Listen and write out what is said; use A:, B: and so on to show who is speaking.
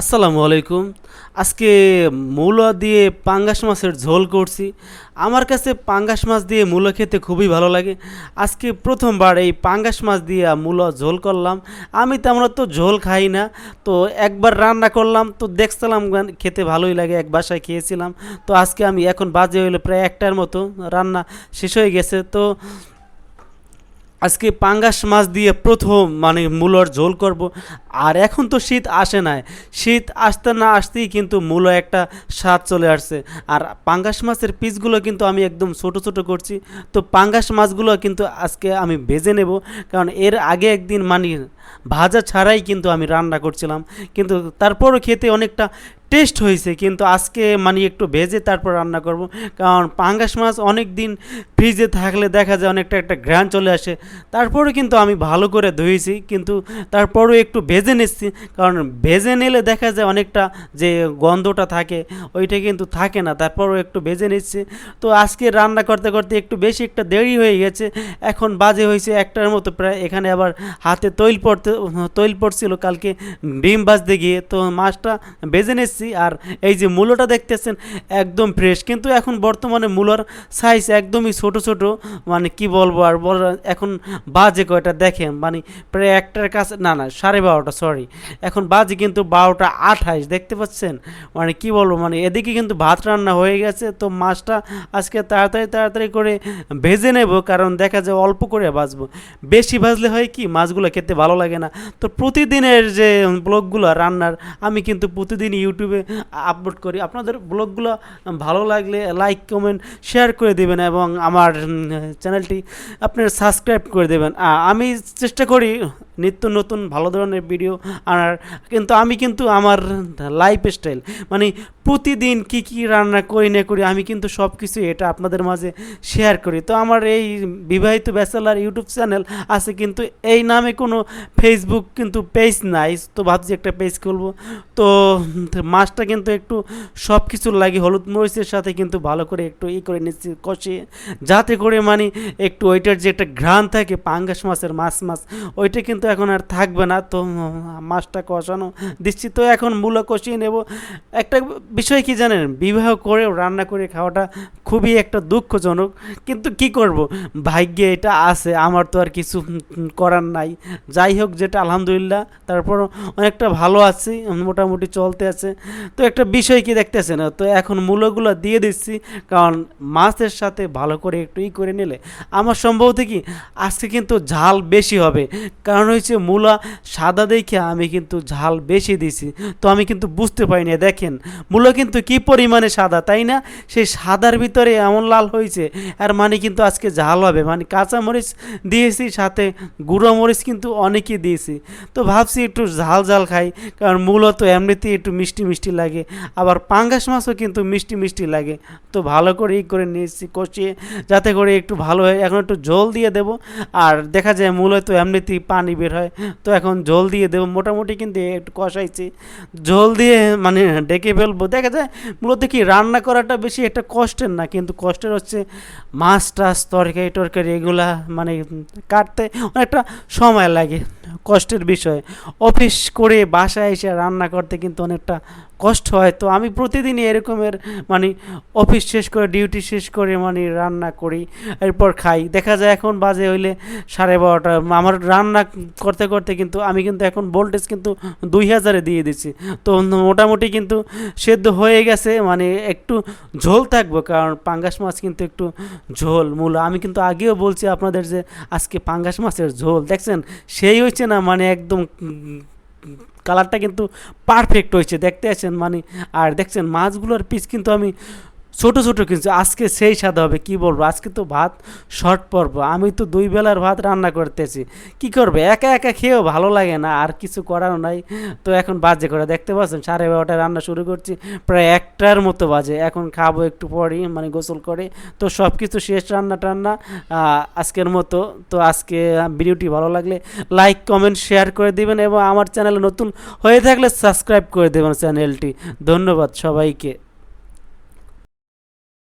A: আসসালামু আলাইকুম। আজকে মূলা দিয়ে পাঙ্গাস মাছের ঝোল করছি। আমার কাছে পাঙ্গাস মাছ দিয়ে মূলা খেতে খুবই ভালো লাগে। আজকে প্রথমবার এই পাঙ্গাস মাছ দিয়ে মূলা ঝোল করলাম। আমি তেমন তো ঝোল খাই না। তো একবার রান্না করলাম, তো দেখছিলাম খেতে ভালোই লাগে। এক বাসায় খেয়েছিলাম। তো আজকে আমি এখন বাজে হইল প্রায় একটার মতো। রান্না শেষ হয়ে গেছে। তো আজকে পাঙ্গাস মাছ দিয়ে প্রথম মানে মূলোর ঝোল করব। আর এখন তো শীত আসে না শীত আসতে না আসতেই কিন্তু মূলো একটা স্বাদ চলে আসছে। আর পাঙ্গাস মাছের পিসগুলো কিন্তু আমি একদম ছোট ছোট করছি। তো পাঙ্গাস মাছগুলো কিন্তু আজকে আমি ভেজে নেব। কারণ এর আগে একদিন মানে ভাজা ছাড়াই কিন্তু আমি রান্না করছিলাম। কিন্তু তারপরও খেতে অনেকটা টেস্ট হয়েছে, কিন্তু আজকে মানে একটু ভেজে তারপর রান্না করব। কারণ পাঙ্গাস মাছ অনেক দিন ফ্রিজে থাকলে দেখা যায় অনেকটা একটা ঘ্রাণ চলে আসে। তারপরে কিন্তু আমি ভালো করে ধুয়েছি, কিন্তু তারপরও একটু ভেজে নিচ্ছি। কারণ ভেজে নিলে দেখা যায় অনেকটা যে গন্ধটা থাকে, ওইটা কিন্তু থাকে না। তারপরও একটু ভেজে নিচ্ছি। তো আজকে রান্না করতে করতে একটু বেশি একটা দেরি হয়ে গেছে। এখন বাজে হয়েছে একটার মতো প্রায়। এখানে আবার হাতে তৈল পড়তে, তৈল পড়ছিল কালকে, ডিম বাজতে গিয়ে। তো মাছটা ভেজে নিচ্ছি। আর এই যে মূলোটা দেখতেছেন একদম ফ্রেশ কিন্তু এখন বর্তমানে মূলোর সাইজ একদমই ছোট ছোট মানে কি বলব আর বল, এখন বাজে কয়টা দেখেন মানে প্রায় একটার কাছে, না না, সাড়ে বারোটা সরি এখন বাজে কিন্তু বারোটা আঠাইশ দেখতে পাচ্ছেন? মানে কি বলব মানে এদিকে কিন্তু ভাত রান্না হয়ে গেছে, তো মাছটা আজকে তাড়াতাড়ি তাড়াতাড়ি করে ভেজে নেব, কারণ দেখা যায় অল্প করে ভাজবো। বেশি ভাজলে হয় কি, মাছগুলো খেতে ভালো লাগে না। তো প্রতিদিনের যে ব্লগগুলো রান্নার, আমি কিন্তু প্রতিদিন ইউটিউবে আপলোড করি। আপনাদের ব্লগগুলো ভালো লাগলে লাইক কমেন্ট শেয়ার করে দেবেন এবং আমার চ্যানেলটি আপনারা সাবস্ক্রাইব করে দেবেন। আমি চেষ্টা করি নিত্য নতুন ভালো ধরনের ভিডিও আনার। কিন্তু আমি কিন্তু আমার লাইফ স্টাইল মানে প্রতিদিন কি কি রান্না করি, না করি, আমি কিন্তু সব কিছু এটা আপনাদের মাঝে শেয়ার করি। তো আমার এই বিবাহিত ব্যাচেলার ইউটিউব চ্যানেল আছে কিন্তু এই নামে কোনো ফেসবুক কিন্তু পেজ নাই। তো ভাবছি একটা পেজ খুলবো। তো মাছটা কিন্তু একটু সব কিছুর লাগে হলুদ মরিচের সাথে কিন্তু ভালো করে একটু ই করে নিচ্ছি কষিয়ে যাতে করে মানে একটু ওইটার যে একটা ঘ্রাণ থাকে, পাঙ্গাস মাছের মাছ মাছ, ওইটা কিন্তু এখন আর থাকবে না। তো মাছটা কষানো দিচ্ছি। তো এখন মূলা কষিয়ে নেব। একটা বিষয় কি জানেন? বিবাহ করেও রান্না করে খাওয়াটা খুবই একটা দুঃখজনক। কিন্তু কি করব? ভাগ্যে এটা আছে, আমার তো আর কিছু করার নাই। যাই হোক, যেটা আলহামদুলিল্লাহ তারপর অনেকটা ভালো আছি, মোটামুটি চলতে আছে। তো একটা বিষয় কি দেখতেছে না? তো এখন মূলগুলো দিয়ে দিচ্ছি, কারণ মাছের সাথে ভালো করে একটু ই করে নিলে আমার সম্ভবত কি আজকে কিন্তু ঝাল বেশি হবে। কারণ হচ্ছে মূলা সাদা দেখে আমি কিন্তু ঝাল বেশি দিছি। তো আমি কিন্তু বুঝতে পারিনি, দেখেন মূলা কিন্তু কি পরিমাণে সাদা, তাই না? সেই সাদার ভিতরে এমন লাল হয়েছে আর মানে কিন্তু আজকে ঝাল হবে। মানে কাঁচা মরিচ দিয়েছি, সাথে গুঁড়ো মরিচ কিন্তু অনেকই দিয়েছি। তো ভাবছি একটু ঝাল ঝাল খাই, কারণ মূলত এমনিতেই একটু মিষ্টি মিষ্টি লাগে, আবার পাঙ্গাস মাছও কিন্তু মিষ্টি মিষ্টি লাগে। তো ভালো করে ই করে নিয়েছি, কষিয়ে, যাতে করে একটু ভালো হয়। এখন একটু জল দিয়ে দেবো, আর দেখা যায় মূলত এমনিতেই পানি বের হয়। তো এখন জল দিয়ে দেবো, মোটামুটি কিন্তু একটু কষাইছি। জল দিয়ে মানে ডেকে ফেলব। দেখা যায় মূলত কি রান্না করাটা বেশি একটা কষ্টের না, কিন্তু কষ্টের হচ্ছে মাছ টাছ, তরকারি টরকারি এগুলা মানে কাটতে অনেকটা সময় লাগে, কষ্টের বিষয়। অফিস করে বাসায় এসে রান্না করতে কিন্তু অনেকটা কষ্ট হয়। তো আমি প্রতিদিনই এরকমের মানে অফিস শেষ করে ডিউটি শেষ করে মানে রান্না করি, এরপর খাই। দেখা যায় এখন বাজে হইলে সাড়ে বারোটা। আমার রান্না করতে করতে কিন্তু আমি কিন্তু এখন ভোল্টেজ কিন্তু দুই হাজারে দিয়ে দিচ্ছি তো মোটামুটি কিন্তু সেদ্ধ হয়ে গেছে মানে একটু ঝোল থাকব, কারণ পাঙ্গাস মাছ কিন্তু একটু ঝোল মূল। আমি কিন্তু আগেও বলছি আপনাদের যে আজকে পাঙ্গাস মাছের ঝোল, দেখছেন? সেই হচ্ছে না মানে একদম কালারটা কিন্তু পারফেক্ট হয়েছে দেখতে আছেন মানে আর দেখছেন মাছগুলোর পিস কিন্তু আমি ছোট ছোট কিন্তু আজকে সেই স্বাদ হবে, কি বলব? আজকে তো ভাত শর্ট পর্ব। আমি তো দুই বেলার ভাত রান্না করতেছি। কি করবে? একা একা খেয়েও ভালো লাগে না, আর কিছু করারও নাই। তো এখন বাজে করে, দেখতে পাচ্ছেন? সাড়ে বারোটায় রান্না শুরু করছি। প্রায় একটার মতো বাজে। এখন খাব একটু পরই মানে গোসল করে। তো সব কিছু শেষ রান্না টান্না আজকের মতো। তো আজকে ভিডিওটি ভালো লাগলে লাইক কমেন্ট শেয়ার করে দিবেন এবং আমার চ্যানেলে নতুন হয়ে থাকলে সাবস্ক্রাইব করে দেবেন চ্যানেলটি। ধন্যবাদ সবাইকে।